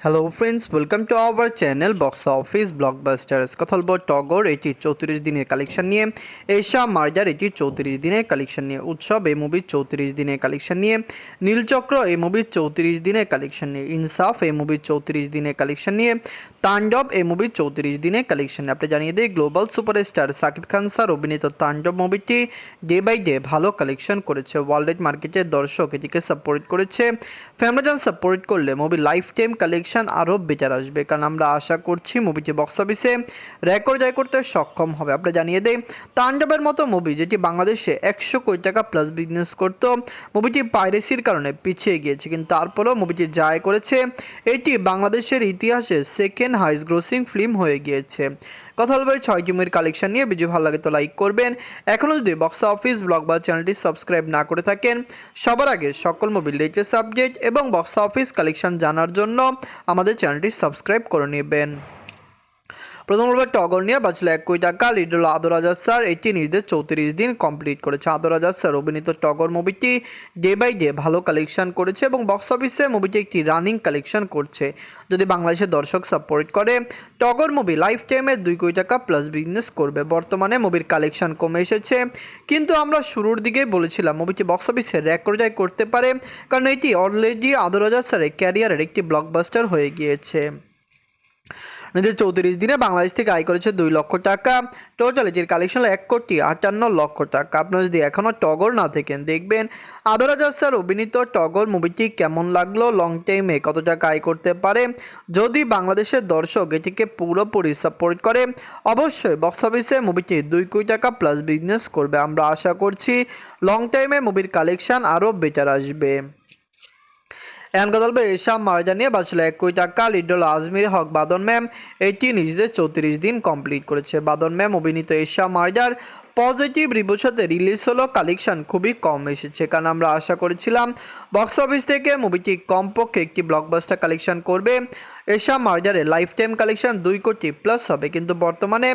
Hello friends welcome to our channel box office blockbusters কথা বলব টগর এটি চৌত্রিশ দিনের কালেকশন নিয়ে এশা মার্জার এটি চৌত্রিশ দিনের কালেকশন নিয়ে উৎসব এই মুভির চৌত্রিশ দিনের কালেকশন নিয়ে নীলচক্র এই মুভির চৌত্রিশ দিনের কালেকশন নিয়ে ইনসাফ এই মুভির চৌত্রিশ দিনের কালেকশন নিয়ে তাণ্ডব এই মুভির চৌত্রিশ দিনের কালেকশন আপনি জানিয়ে দিই global superstar Shakib Khan sir অভিনীত তাণ্ডব মুভিটি ডে বাই ডে ভালো কালেকশন করেছে। ওয়ার্ল্ড মার্কেটের দর্শক এটিকে সাপোর্ট করেছে। ফ্যামিলিজন সাপোর্ট করলে মুভি লাইফ টাইম কালেকশন আরও বেটার আসবে। কারণ আমরা আশা করছি মুভিটি বক্স অফিসে রেকর্ড জয় করতে সক্ষম হবে। আপনি জানিয়ে দেই, তাণ্ডবের মতো মুভি যেটি বাংলাদেশে একশো কোটি টাকা প্লাস বিজনেস করত মুভিটি পাইরেসির কারণে পিছিয়ে গিয়েছে। কিন্তু তারপরেও মুভিটি জয় করেছে। এটি বাংলাদেশের ইতিহাসে সেকেন্ড হাইস্ট গ্রোসিং ফিল্ম হয়ে গিয়েছে। কথা বলব এই ছয়টি মুভির কালেকশন নিয়ে। ভিডিও ভালো লাগে তো লাইক করবেন। এখনও যদি বক্স অফিস ব্লগ বা চ্যানেলটি সাবস্ক্রাইব না করে থাকেন, সবার আগে সকল মুভির লেটেস্ট সাবজেক্ট এবং বক্স অফিস কালেকশন জানার জন্য আমাদের চ্যানেলটি সাবস্ক্রাইব করে নেবেন। প্রথম টগর নিয়ে বাঁচল এক কোটি টাকা লিড হল আদর রাজা স্যার। এটি নিজেদের চৌত্রিশ দিন কমপ্লিট করেছে। আদর রাজা স্যার অভিনীত টগর মুভিটি ডে বাই ডে ভালো কালেকশন করেছে এবং বক্স অফিসে মুভিটি একটি রানিং কালেকশন করছে। যদি বাংলাদেশের দর্শক সাপোর্ট করে, টগর মুভি লাইফ টাইমে দুই কোটি টাকা প্লাস বিজনেস করবে। বর্তমানে মুভির কালেকশন কমে এসেছে। কিন্তু আমরা শুরুর দিকেই বলেছিলাম মুভিটি বক্স অফিসে রেকর্ড করতে পারে, কারণ এটি অলরেডি আদর রাজা স্যারের ক্যারিয়ারের একটি ব্লকবাস্টার হয়ে গিয়েছে। নিজের চৌত্রিশ দিনে বাংলাদেশ থেকে আয় করেছে দুই লক্ষ টাকা। টোটাল এটির কালেকশন এক কোটি আটান্ন লক্ষ টাকা। আপনারা যদি এখনও টগর না থাকেন, দেখবেন আদরাজ স্যার অভিনীত টগর মুভিটি কেমন লাগল লং টাইমে কত টাকা আয় করতে পারে। যদি বাংলাদেশের দর্শক এটিকে পুরোপুরি সাপোর্ট করে, অবশ্যই বক্স অফিসে মুভিটি দুই কোটি টাকা প্লাস বিজনেস করবে। আমরা আশা করছি লং টাইমে মুভির কালেকশন আরও বেটার আসবে। এমন কথা বলব এসব মারা নিয়ে বাঁচলো এক কোটি টাকা লিডল আজমির হক বাদন ম্যাম। এটি নিজেদের চৌত্রিশ দিন কমপ্লিট করেছে। বাদন ম্যাম অভিনীত এশা মার্জার পজিটিভ রিভিউর সাথে রিলিজ হলো। কালেকশন খুবই কম এসেছে। কারণ আমরা আশা করেছিলাম বক্স অফিস থেকে মুভিটি কমপক্ষে একটি ব্লকবাস্টার কালেকশন করবে। এশা মার্জারে লাইফ টাইম কালেকশন দুই কোটি প্লাস হবে। কিন্তু বর্তমানে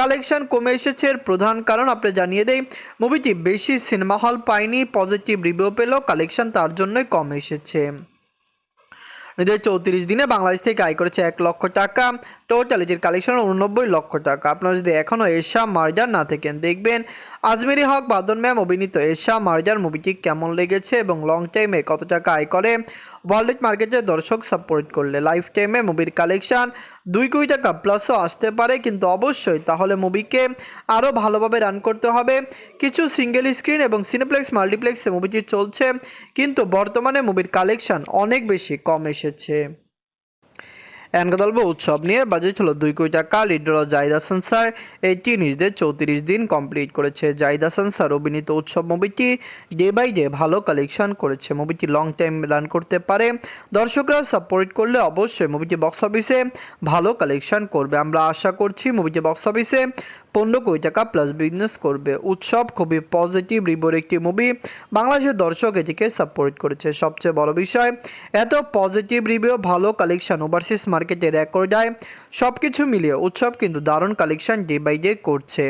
কালেকশন কমে এসেছে এর প্রধান কারণ আপনি জানিয়ে দেই মুভিটি বেশি সিনেমা হল পায়নি পজিটিভ রিভিউ পেলেও কালেকশন তার জন্যই কম এসেছে। নিজের চৌত্রিশ দিনে বাংলাদেশ থেকে আয় করেছে এক লক্ষ টাকা। টোটাল এটির কালেকশন উননব্বই লক্ষ টাকা। আপনারা যদি এখনও এশা মার্জার না থাকেন, দেখবেন আজমেরি হক বাদন ম্যাম অভিনীত এশা মার্জার মুভিটি কেমন লেগেছে এবং লং টাইমে কত টাকা আয় করে ওয়ার্ল্ড মার্কেটে দর্শক সাপোর্ট করলে। লাইফ টাইমে মুভির কালেকশান দুই কোটি টাকা প্লাসও আসতে পারে, কিন্তু অবশ্যই তাহলে মুভিকে আরও ভালোভাবে রান করতে হবে। কিছু সিঙ্গেল স্ক্রিন এবং সিনেপ্লেক্স মাল্টিপ্লেক্সে মুভিটি চলছে, কিন্তু বর্তমানে মুভির কালেকশান অনেক বেশি কম এসেছে। এনকাদল্প উৎসব নিয়ে বাজেট হলো দুই কোটি টাকা। লিডার জাহিদ হাসান স্যার এটি নিজেদের চৌত্রিশ দিন কমপ্লিট করেছে। জাহিদ হাসান অভিনীত উৎসব মুভিটি ডে বাই ডে ভালো কালেকশন করেছে। মুভিটি লং টাইম রান করতে পারে। দর্শকরা সাপোর্ট করলে অবশ্যই মুভিটি বক্স অফিসে ভালো কালেকশন করবে। আমরা আশা করছি মুভিটি বক্স অফিসে পনেরো কোটি টাকা প্লাস বিজনেস করবে। উৎসব খুবই পজিটিভ রিভিউর একটি মুভি বাংলাদেশের দর্শক এটিকে সাপোর্ট করেছে। সবচেয়ে বড় বিষয়, এত পজিটিভ রিভিউ ভালো কালেকশন ওভারসিস মার্কেটে রেকর্ড যায় সব কিছু মিলিয়ে উৎসব কিন্তু দারুণ কালেকশন ডে বাই ডে করছে।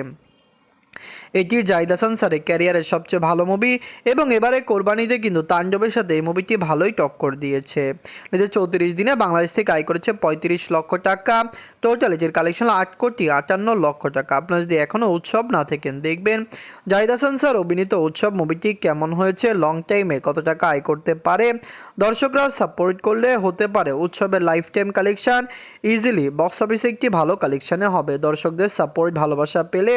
এটি জাহিদ হাসান স্যারের ক্যারিয়ারের সবচেয়ে ভালো মুভি এবং এবারে কোরবানিতে কিন্তু তাণ্ডবের সাথে এই মুভিটি ভালোই টক্কর দিয়েছে। নিজের চৌত্রিশ দিনে বাংলাদেশ থেকে আয় করেছে পঁয়ত্রিশ লক্ষ টাকা। টোটাল এটির কালেকশন আট কোটি আটান্ন লক্ষ টাকা। আপনার যদি এখনও উৎসব না থাকেন, দেখবেন জাহিদ হাসান স্যার অভিনীত উৎসব মুভিটি কেমন হয়েছে লং টাইমে কত টাকা আয় করতে পারে। দর্শকরা সাপোর্ট করলে হতে পারে উৎসবের lifetime collection easily box অফিসে একটি ভালো কালেকশানে হবে। দর্শকদের সাপোর্ট ভালোবাসা পেলে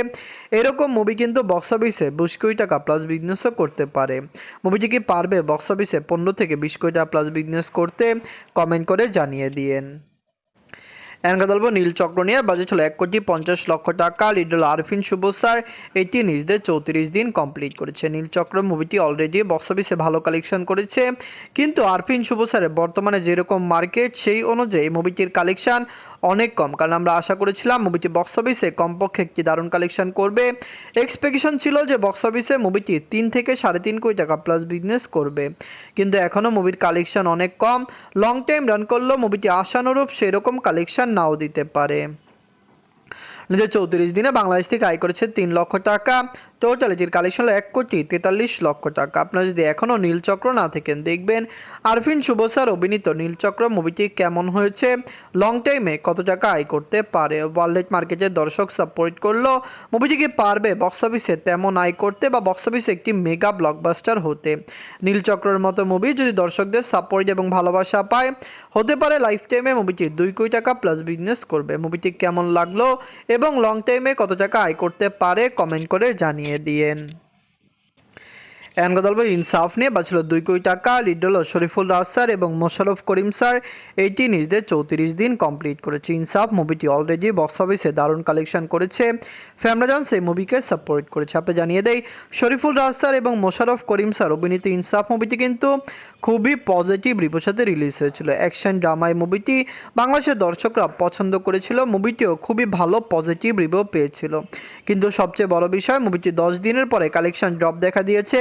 এরকম মুভি কিন্তু বক্স অফিসে বিশ কোটি টাকা প্লাস বিজনেসও করতে পারে। মুভিটি কি পারবে বক্স অফিসে পনেরো থেকে বিশ কোটি টাকা প্লাস বিজনেস করতে? কমেন্ট করে জানিয়ে দিয়েন। এনকাদল্প নীল চক্র নিয়ে বাজেট হলো এক কোটি পঞ্চাশ লক্ষ টাকা। লিডল আরফিন শুভ স্যার এটি নিজেদের চৌত্রিশ দিন কমপ্লিট করেছে। নীল চক্র মুভিটি অলরেডি বক্স অফিসে ভালো কালেকশন করেছে। কিন্তু আরফিন শুভ স্যারের বর্তমানে যেরকম মার্কেট সেই অনুযায়ী মুভিটির কালেকশন অনেক কম। কারণ আমরা আশা করেছিলাম মুভিটি বক্স অফিসে কমপক্ষে একটি দারুণ কালেকশন করবে। এক্সপেকটেশন ছিল যে বক্স অফিসে মুভিটি তিন থেকে সাড়ে তিন কোটি টাকা প্লাস বিজনেস করবে। কিন্তু এখনও মুভির কালেকশন অনেক কম। লং টাইম রান করলেও মুভিটি আশানুরূপ সেরকম কালেকশন নাও দিতে পারে। নিজের চৌত্রিশ দিনে বাংলাদেশ থেকে আয় করেছে তিন লক্ষ টাকা। টোটাল এটির কালেকশন হলো এক কোটি তেতাল্লিশ লক্ষ টাকা। আপনারা যদি এখনও নীলচক্র না থাকেন, দেখবেন আরফিন শুভ স্যার অভিনীত নীলচক্র মুভিটি কেমন হয়েছে? লং টাইমে কত টাকা আয় করতে পারে? ওয়ার্ল্ড মার্কেটের দর্শক সাপোর্ট করল। মুভিটি কি পারবে? বক্স অফিসে তেমন আয় করতে বা বক্স অফিসে একটি মেগা ব্লকবাস্টার হতে? নীলচক্রের মতো মুভি যদি দর্শকদের সাপোর্ট এবং ভালোবাসা পায়, হতে পারে লাইফ টাইমে মুভিটি দুই কোটি টাকা প্লাস বিজনেস করবে। মুভিটি কেমন লাগল এবং লং টাইমে কত টাকা আয় করতে পারে কমেন্ট করে জানিয়ে দিয়েন এন কথা ইনসাফ নিয়ে বাঁচল দুই কোটি টাকা লিড হলো শরীফুল রাজ স্যার এবং মোশারফ করিম স্যার এইটি নিজেদের চৌত্রিশ দিন কমপ্লিট করেছে। ইনসাফ মুভিটি অলরেডি বক্স অফিসে দারুণ কালেকশন করেছে। ফ্যামরাজন সেই মুভিকে সাপোর্ট করেছে। আপনি জানিয়ে দেয় শরীফুল রাজ স্যার এবং মোশারফ করিম স্যার অভিনীত ইনসাফ মুভিটি কিন্তু খুবই পজিটিভ সাথে রিলিজ হয়েছিল। অ্যাকশন ড্রামা এই মুভিটি বাংলাদেশের দর্শকরা পছন্দ করেছিল। মুভিটিও খুবই ভালো পজিটিভ রিভিউ পেয়েছিল। কিন্তু সবচেয়ে বড় বিষয়, মুভিটি দশ দিনের পরে কালেকশন ড্রপ দেখা দিয়েছে।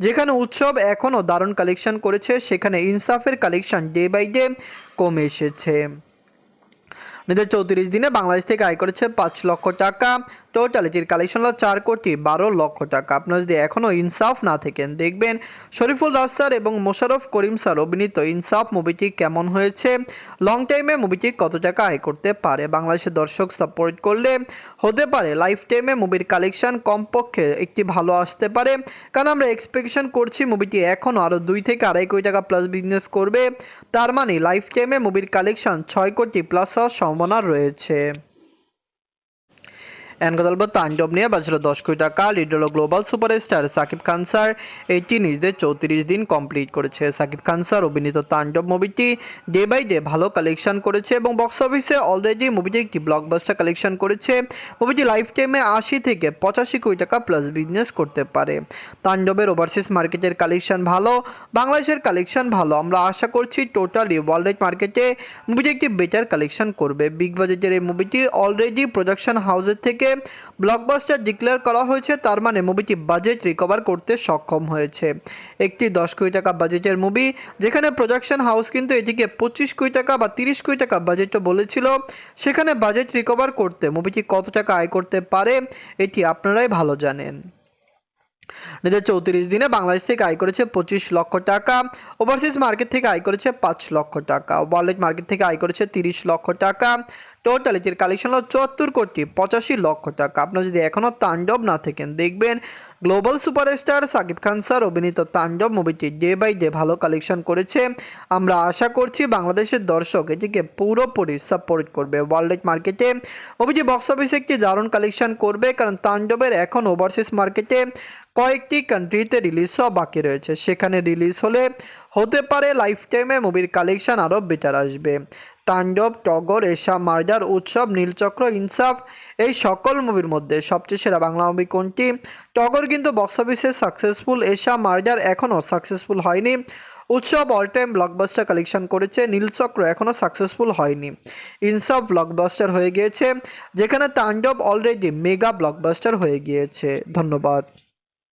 যেখানে উৎসব এখনও দারুণ কালেকশন করেছে, সেখানে ইনসাফের কালেকশন ডে বাই ডে কমে এসেছে। নিজের চৌত্রিশ দিনে বাংলাদেশ থেকে আয় করেছে পাঁচ লক্ষ টাকা। টোটাল এটির কালেকশন হলো চার কোটি বারো লক্ষ টাকা। আপনারা যদি এখনও ইনসাফ না থাকেন, দেখবেন শরীফুল রাজ স্যার এবং মোশারফ করিম স্যার অভিনীত ইনসাফ মুভিটি কেমন হয়েছে? লং টাইমে মুভিটি কত টাকা আয় করতে পারে? বাংলাদেশের দর্শক সাপোর্ট করলে হতে পারে। লাইফ টাইমে মুভির কালেকশন কমপক্ষে একটি ভালো আসতে পারে। কারণ আমরা এক্সপেকশন করছি মুভিটি এখনও আরও দুই থেকে আড়াই কোটি টাকা প্লাস বিজনেস করবে। তার মানে লাইফ টাইমে মুভির কালেকশন ছয় কোটি প্লাস হওয়ার সম্ভাবনা রয়েছে। এন বলব তাণ্ডব নিয়ে বাজল দশ কোটি টাকা লিড হলো global superstar Shakib Khan sir এইটি নিজেদের চৌত্রিশ দিন কমপ্লিট করেছে। সাকিব খান স্যার অভিনীত তাণ্ডব মুভিটি ডে বাই ডে ভালো কালেকশন করেছে এবং বক্স অফিসে অলরেডি মুভিটি একটি ব্লকবাস্টার কালেকশন করেছে। মুভিটি লাইফ টাইমে আশি থেকে পঁচাশি কোটি টাকা প্লাস বিজনেস করতে পারে। তাণ্ডবের ওভারসিজ মার্কেটের কালেকশন ভালো, বাংলাদেশের কালেকশন ভালো। আমরা আশা করছি টোটালি ওয়ার্ল্ড মার্কেটে মুভিটি একটি বেটার কালেকশন করবে। বিগ বাজেটের এই মুভিটি অলরেডি প্রোডাকশন হাউসের থেকে ব্লকবাস্টার ডিক্লেয়ার করা হয়েছে, তার মানে মুভিটি বাজেট রিকভার করতে সক্ষম হয়েছে। একটি দশ কোটি টাকা বাজেটের মুভি, যেখানে প্রোডাকশন হাউস কিন্তু এটিকে পঁচিশ কোটি টাকা বা তিরিশ কোটি টাকা বাজেটও বলেছিল। সেখানে বাজেট রিকভার করতে মুভিটি কত টাকা আয় করতে পারে, এটি আপনারাই ভালো জানেন। নিজের চৌত্রিশ দিনে বাংলাদেশ থেকে আয় করেছে পঁচিশ লক্ষ টাকা ওভারসিজ মার্কেট থেকে আয় করেছে পাঁচ লক্ষ টাকা ওয়ার্ল্ড মার্কেট থেকে আয় করেছে তিরিশ লক্ষ টাকা। টোটাল এটির কালেকশন হলো চুয়াত্তর কোটি পঁচাশি লক্ষ টাকা। আপনার যদি এখনও তাণ্ডব না থাকেন, দেখবেন global superstar Shakib Khan sir, অভিনীত তাণ্ডব মুভিটি ডে বাই ডে ভালো কালেকশন করেছে। আমরা আশা করছি বাংলাদেশের দর্শক এটিকে পুরোপুরি সাপোর্ট করবে ওয়ার্ল্ড মার্কেটে মুভিটি বক্স অফিসে একটি দারুণ কালেকশন করবে, কারণ তাণ্ডবের এখন ওভারসিজ মার্কেটে কয়েকটি কান্ট্রিতে রিলিজ হওয়া বাকি রয়েছে। সেখানে রিলিজ হলে হতে পারে লাইফ টাইমে মুভির কালেকশন আরও বেটার আসবে। তাণ্ডব, টগর, এশা, মার্জার, উৎসব, নীলচক্র, ইনসাফ, এই সকল মুভির মধ্যে সবচেয়ে সেরা বাংলা মুভি কোনটি? টগর কিন্তু বক্স অফিসে সাকসেসফুল এশা, মার্জার এখনও সাকসেসফুল হয়নি। উৎসব অল টাইম ব্লকবাস্টার কালেকশন করেছে, নীলচক্র এখনও সাকসেসফুল হয়নি। ইনসাফ ব্লকবাস্টার হয়ে গিয়েছে, যেখানে তাণ্ডব অলরেডি মেগা ব্লকবাস্টার হয়ে গিয়েছে। ধন্যবাদ।